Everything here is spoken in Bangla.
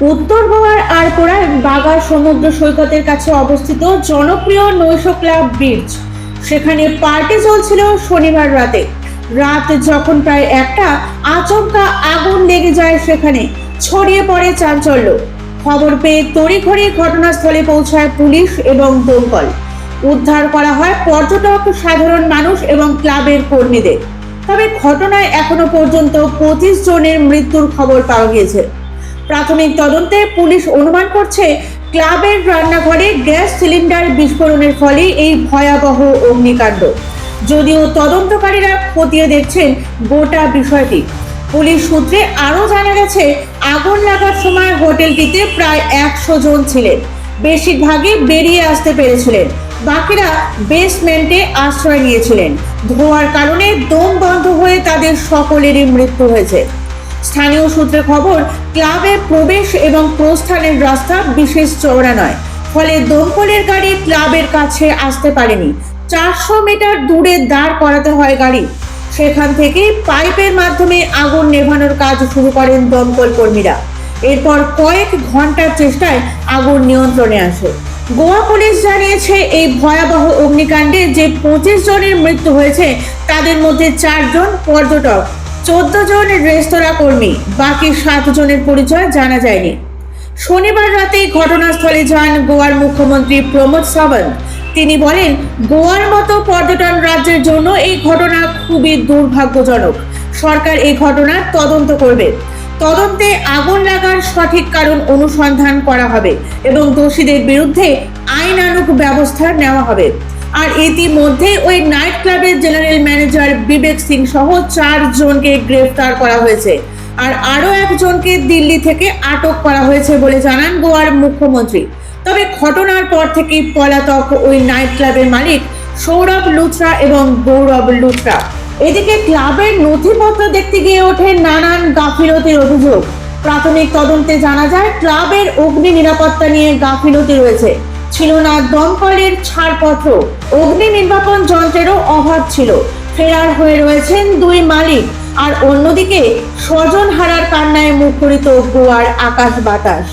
উত্তর গোয়ার আরপোড়ায় বাগার সমুদ্র সৈকতের কাছে অবস্থিত জনপ্রিয় নৈশ ক্লাব ব্রিজ সেখানে পার্টি চলছিল শনিবার রাতে। রাত যখন প্রায় একটা, আচমকা আগুন লেগে যায় সেখানে। ছড়িয়ে পড়ে চাঞ্চল্য। খবর পেয়ে তড়িঘড়ি ঘটনাস্থলে পৌঁছায় পুলিশ এবং দমকল। উদ্ধার করা হয় পর্যটক, সাধারণ মানুষ এবং ক্লাবের কর্মীদের। তবে ঘটনায় এখনও পর্যন্ত পঁচিশ জনের মৃত্যুর খবর পাওয়া গিয়েছে। প্রাথমিক তদন্তে পুলিশ অনুমান করছে, ক্লাবের রান্নাঘরে গ্যাস সিলিন্ডার বিস্ফোরণের ফলে এই ভয়াবহ অগ্নিকাণ্ড। যদিও তদন্তকারীরা খতিয়ে দেখছেন গোটা বিষয়টি। পুলিশ সূত্রে আরও জানা গেছে, আগুন লাগার সময় হোটেলটিতে প্রায় একশো জন ছিলেন। বেশিরভাগই বেরিয়ে আসতে পেরেছিলেন। বাকিরা বেসমেন্টে আশ্রয় নিয়েছিলেন। ধোঁয়ার কারণে দম বন্ধ হয়ে তাদের সকলেরই মৃত্যু হয়েছে। স্থানীয় সূত্রে খবর, ক্লাবে প্রবেশ এবং প্রস্থানের রাস্তা বিশেষ চওড়া নয় ফলে দমকলের গাড়ি ক্লাবের কাছে আসতে পারেনি। চারশো মিটার দূরে দাঁড় করাতে হয় গাড়ি। সেখান থেকে পাইপের মাধ্যমে আগুন নেভানোর কাজ শুরু করেন দমকল কর্মীরা। এরপর কয়েক ঘণ্টার চেষ্টায় আগুন নিয়ন্ত্রণে আসে। গোয়া পুলিশ জানিয়েছে, এই ভয়াবহ অগ্নিকাণ্ডে যে পঁচিশ জনের মৃত্যু হয়েছে, তাদের মধ্যে চারজন পর্যটক। চোদ্দ জন রেস্তোরাঁ কর্মী, বাকি সাত জনের পরিচয় জানা যায়নি। শনিবার রাতে ঘটনাস্থলে যান গোয়ার মুখ্যমন্ত্রী প্রমোদ সাওয়ন্ত তিনি বলেন, গোয়ার মতো পর্যটন রাজ্যের জন্য এই ঘটনা খুবই দুর্ভাগ্যজনক। সরকার এই ঘটনার তদন্ত করবে। তদন্তে আগুন লাগার সঠিক কারণ অনুসন্ধান করা হবে এবং দোষীদের বিরুদ্ধে আইনানুগ ব্যবস্থা নেওয়া হবে। আর ইতিমধ্যে ওই নাইট ক্লাবের জেনারেল ম্যানেজার বিবেক সিং সহ চারজনকে গ্রেফতার করা হয়েছে। আর আরও একজনকে দিল্লি থেকে আটক করা হয়েছে বলে জানান গোয়ার মুখ্যমন্ত্রী। তবে ঘটনার পর থেকেই পলাতক ওই নাইট ক্লাবের মালিক সৌরভ লুথরা এবং গৌরব লুথরা এদিকে ক্লাবের নথিপত্র দেখতে গিয়ে ওঠে নানান গাফিলতির অভিযোগ। প্রাথমিক তদন্তে জানা যায়, ক্লাবের অগ্নি নিরাপত্তা নিয়ে গাফিলতি রয়েছে। ছিল না, দমকলের ছাড়পত্র। অগ্নি নির্বাপন যন্ত্রেরও অভাব ছিল। ফেরার হয়ে রয়েছেন দুই মালিক, আর অন্যদিকে স্বজন হারার কান্নায় মুখরিত গোয়ার আকাশ বাতাস।